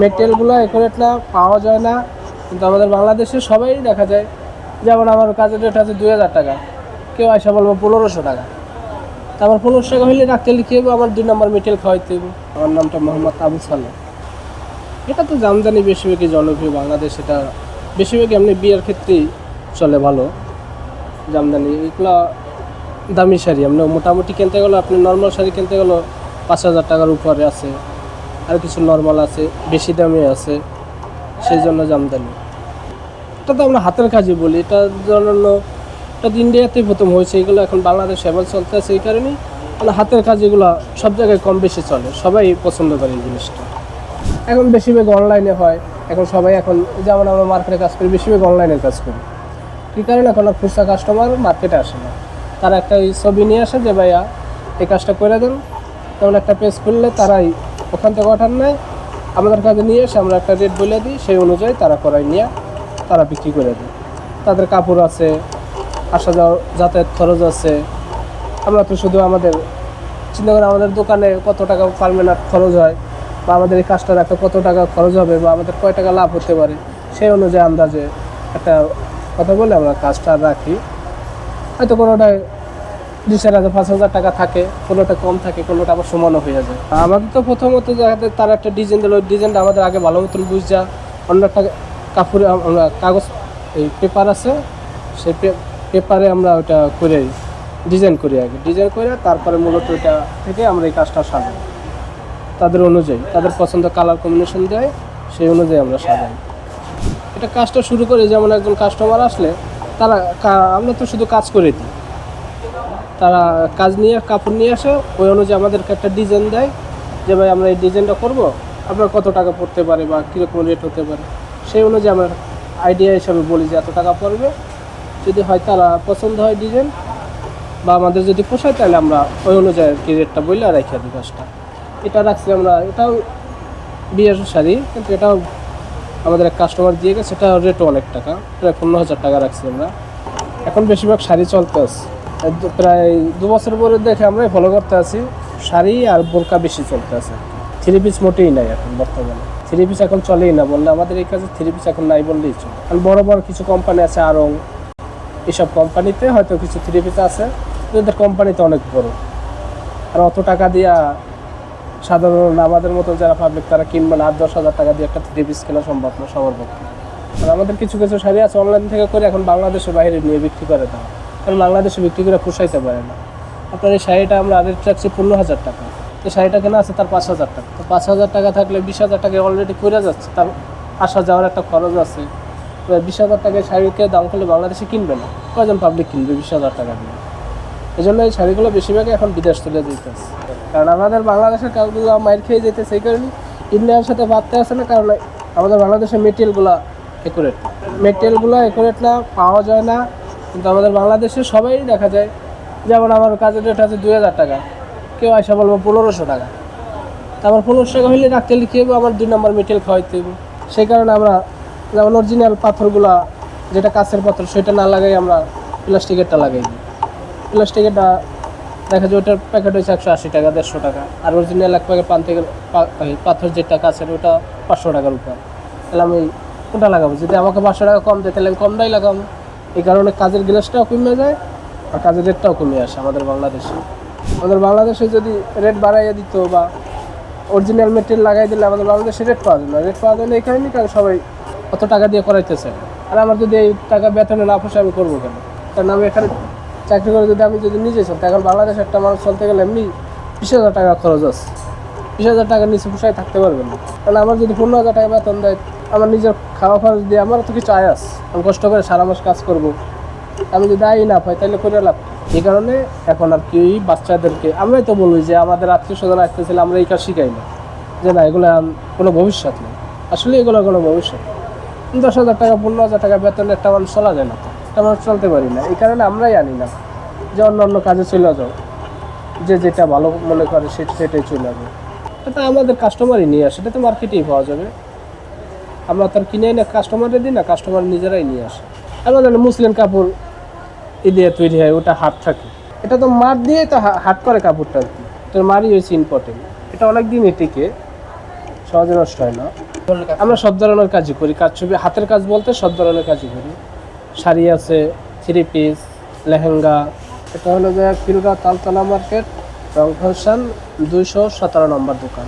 মেটেরিয়ালগুলো একটা পাওয়া যায় না, কিন্তু আমাদের বাংলাদেশে সবাই দেখা যায়। যেমন আমার কাজের রেট আছে দুই হাজার টাকা, কেউ আসা বলব পনেরোশো টাকা। তারপর পনেরোশো টাকা হলে ডাক্তার লিখে দেবো আমার দুই নম্বর মেটেরিয়াল খাওয়াইতে দেবো। আমার নামটা মোহাম্মদ আবু সালে এটা তো জামদানি বেশিরভাগই জনপ্রিয় বাংলাদেশ, এটা বেশিরভাগই এমনি বিয়ের ক্ষেত্রেই চলে ভালো। জামদানি, এগুলো দামি শাড়ি আপনি মোটামুটি কিনতে গেলে আপনি নর্মাল শাড়ি কিনতে গেলে পাঁচ হাজার টাকার উপরে আছে। আর কিছু নর্মাল আছে, বেশি দামে আছে, সেই জন্য জামদানি এটা তো আমরা হাতের কাজই বলি, এটা জন্য এটা ইন্ডিয়াতেই প্রথম হয়েছে, এগুলো এখন বাংলাদেশ এবার চলতে আছে এই কারণেই। মানে হাতের কাজ এগুলো সব জায়গায় কম বেশি চলে, সবাই পছন্দ করে এই জিনিসটা। এখন বেশিরভাগ অনলাইনে হয়, এখন সবাই এখন যেমন আমরা মার্কেটে কাজ করি, বেশিরভাগ অনলাইনে কাজ করি। কী কারণে? এখন আর খুচরা কাস্টমার মার্কেটে আসে না। তারা একটা ছবি নিয়ে আসে যে, ভাইয়া, এই কাজটা করে দেন। তেমন একটা পেজ খুললে তারাই ওখান থেকে অর্ডার নেয় আমাদের কাছে নিয়ে এসে আমরা একটা রেট বলে দিই, সেই অনুযায়ী তারা করাই নিয়ে তারা বিক্রি করে দেয়। তাদের কাপড় আছে, আসা যাওয়া, যাতায়াত খরচ আছে। আমরা তো শুধু আমাদের, চিন্তা করে আমাদের দোকানে কত টাকা পার খরচ হয়, বা আমাদের এই কাজটা রাখতে কত টাকা খরচ হবে, বা আমাদের কয় টাকা লাভ হতে পারে, সেই অনুযায়ী আন্দাজে একটা কথা বলে আমরা কাজটা রাখি। হয়তো কোনোটায় দুই চার হাজার, পাঁচ হাজার টাকা থাকে, কোনোটা কম থাকে, কোনোটা আবার সমানও হয়ে যায়। আমাদের তো প্রথমত যাতে তার একটা ডিজাইন দিল, ডিজাইনটা আমাদের আগে ভালো মতন বুঝা, অন্য একটা কাপড়ে আমরা কাগজ, এই পেপার আছে, সেই পেপারে আমরা ওটা করে ডিজাইন করি আগে। ডিজাইন করে তারপরে মূলত ওইটা থেকে আমরা এই কাজটা সাজাই। তাদের অনুযায়ী, তাদের পছন্দ কালার কম্বিনেশন দেয়, সেই অনুযায়ী আমরা সাজাই। এটা কাজটা শুরু করে, যেমন একজন কাস্টমার আসলে, তারা আমরা তো শুধু কাজ করে দিই। তারা কাজ নিয়ে, কাপড় নিয়ে আসে, ওই অনুযায়ী আমাদেরকে একটা ডিজাইন দেয় যে, ভাই, আমরা এই ডিজাইনটা করব, আপনার কত টাকা পড়তে পারে বা কীরকম রেট হতে পারে? সেই অনুযায়ী আমরা আইডিয়া হিসাবে বলি যে, এত টাকা পড়বে। যদি হয় তারা পছন্দ হয় ডিজাইন বা আমাদের যদি পোষায় তাহলে আমরা ওই অনুযায়ী কি রেটটা বললে রেখে দিই কাজটা। এটা রাখছি আমরা, এটাও বিয়ের শাড়ি, কিন্তু এটাও আমাদের এক কাস্টমার দিয়ে গেছে সেটা রেটও অনেক টাকা, প্রায় পনেরো হাজার টাকা রাখছি আমরা। এখন বেশিরভাগ শাড়ি চলতে দু- প্রায় দু বছর পরে দেখে আমরা ফলো করতে আছি। শাড়ি আর বোরকা বেশি চলতে আছে। থ্রি পিস মোটেই নাই এখন বর্তমানে। থ্রি পিস এখন চলেই না বললে আমাদের এই কাছে থ্রি পিস এখন নাই বললেই চলে। কারণ বড় বড় কিছু কোম্পানি আছে আরং এসব কোম্পানিতে হয়তো কিছু থ্রি পিস আছে। কিন্তু কোম্পানিতে অনেক বড়। আর অত টাকা দিয়া সাধারণ আমাদের মতো যারা পাবলিক তারা কিনবে না। আট দশ হাজার টাকা দিয়ে একটা থ্রি পিস কেনা সম্ভব না, সবার পক্ষে। আর আমাদের কিছু কিছু শাড়ি আছে অনলাইন থেকে করে এখন বাংলাদেশের বাইরে নিয়ে বিক্রি করে দাও। কারণ বাংলাদেশে বিক্রি করে পোষাইতে পারে না। আপনার এই শাড়িটা আমরা রেট রাখছি পনেরো হাজার টাকা। এই শাড়িটা কেনা আছে তার পাঁচ হাজার টাকা। তো পাঁচ হাজার টাকা থাকলে বিশ হাজার টাকা অলরেডি করে যাচ্ছে। তার আসা যাওয়ার একটা খরচ আছে। এবার বিশ হাজার টাকায় শাড়িকে দাম করলে বাংলাদেশে কিনবে না। কয়জন পাবলিক কিনবে বিশ হাজার টাকা দিয়ে? এই জন্য এই শাড়িগুলো বেশিরভাগই এখন বিদেশ চলে যেতেছে কারণ আমাদের বাংলাদেশের কাজগুলো মাইর খেয়ে যেতে সেই কারণে ইন্ডিয়ার সাথে বাড়তে আসে না, কারণ আমাদের বাংলাদেশের মেটেরিয়ালগুলো একুরেট মেটেরিয়ালগুলো একুরেট না, পাওয়া যায় না। কিন্তু আমাদের বাংলাদেশে সবাই দেখা যায়, যেমন আমার কাজের রেট আছে দুই হাজার টাকা, কেউ আসা বলব পনেরোশো টাকা। তারপর পনেরোশো টাকা হলে ডাক্তার লিখে দেবো আমার দুই নম্বর মেটেরিয়াল খাওয়াইতে দেবো সেই কারণে আমরা যেমন অরিজিনাল পাথরগুলা, যেটা কাছের পাথর, সেটা না লাগাই আমরা প্লাস্টিকেরটা লাগাই প্লাস্টিকেরটা দেখা যায় ওটার প্যাকেট হয়েছে একশো আশি টাকা, দেড়শো টাকা। আর অরিজিনাল এক প্যাকেট পান থেকে পাথর যেটা কাছের ওটা পাঁচশো টাকার উপর। তাহলে আমি ওটা লাগাবো। যদি আমাকে পাঁচশো টাকা কম দেয়, তাহলে আমি কমটাই লাগাবো। এই কারণে কাজের গ্লাসটাও কমে যায় আর কাজের রেটটাও কমে আসে আমাদের বাংলাদেশে। আমাদের বাংলাদেশে যদি রেট বাড়াইয়া দিত বা অরিজিনাল মেটেরিয়াল লাগাই দিলে আমাদের বাংলাদেশে রেট পাওয়া যায় না। রেট পাওয়া যায় না এই কারণেই কারণ সবাই অত টাকা দিয়ে করাইতেছে। আর আমার যদি এই টাকা বেতনে না পোষায় আমি করব কেন? কারণ আমি এখানে চাকরি করে যদি আমি যদি নিজে চলতে, এখন বাংলাদেশে একটা মানুষ চলতে গেলে এমনি বিশ হাজার টাকা খরচ আছে। বিশ হাজার টাকার নিচে পোষায় থাকতে পারবেন না। কারণ আমার যদি পনেরো হাজার টাকা বেতন দেয় আমার নিজের খাওয়া খরচ দিয়ে আমার তো কিছু আয় আছে। আমি কষ্ট করে সারা মাস কাজ করব। আমি যদি আয় না পাই, তাহলে করে লাভ? এই কারণে এখন আর কি বাচ্চাদেরকে আমরাই তো বলি যে আমাদের আত্মীয় স্বজন আসতেছিল, আমরা এই কাজ শিখাই না। যে না, এগুলো কোনো ভবিষ্যৎ নেই। আসলে এগুলো কোনো ভবিষ্যৎ দশ হাজার টাকা, পনেরো হাজার টাকা বেতনে একটা মানুষ চলা যায় না তো। একটা মানুষ চলতে পারি না। এই কারণে আমরাই আনি না। যে অন্য অন্য কাজে চলে যাও। যে যেটা ভালো মনে করে সেটাই চলে যাবে। এটা আমাদের কাস্টমারই নিয়ে আসে। এটা তো মার্কেটেই পাওয়া যাবে। আমরা তার কিনে না কাস্টমারে দিই না কাস্টমার নিজেরাই নিয়ে আসে। আমরা জানি মুসলিম কাপড় এ দিয়ে তৈরি হয়, ওটা হাট থাকে। এটা তো মার দিয়ে তো হাট করে কাপড়টা আর কি। তোর মারই হয়েছে ইম্পর্টেন্ট এটা অনেক দিন এটিকে সহজে নষ্ট হয় না। আমরা সব ধরনের কাজই করি, কাজ ছবি, হাতের কাজ বলতে সব ধরনের কাজই করি। শাড়ি আছে থ্রি পিস লেহেঙ্গা। এটা হলো যে খিলগাঁও তালতলা মার্কেট রং রংঘর্ষণ দুইশো সতেরো নম্বর দোকান।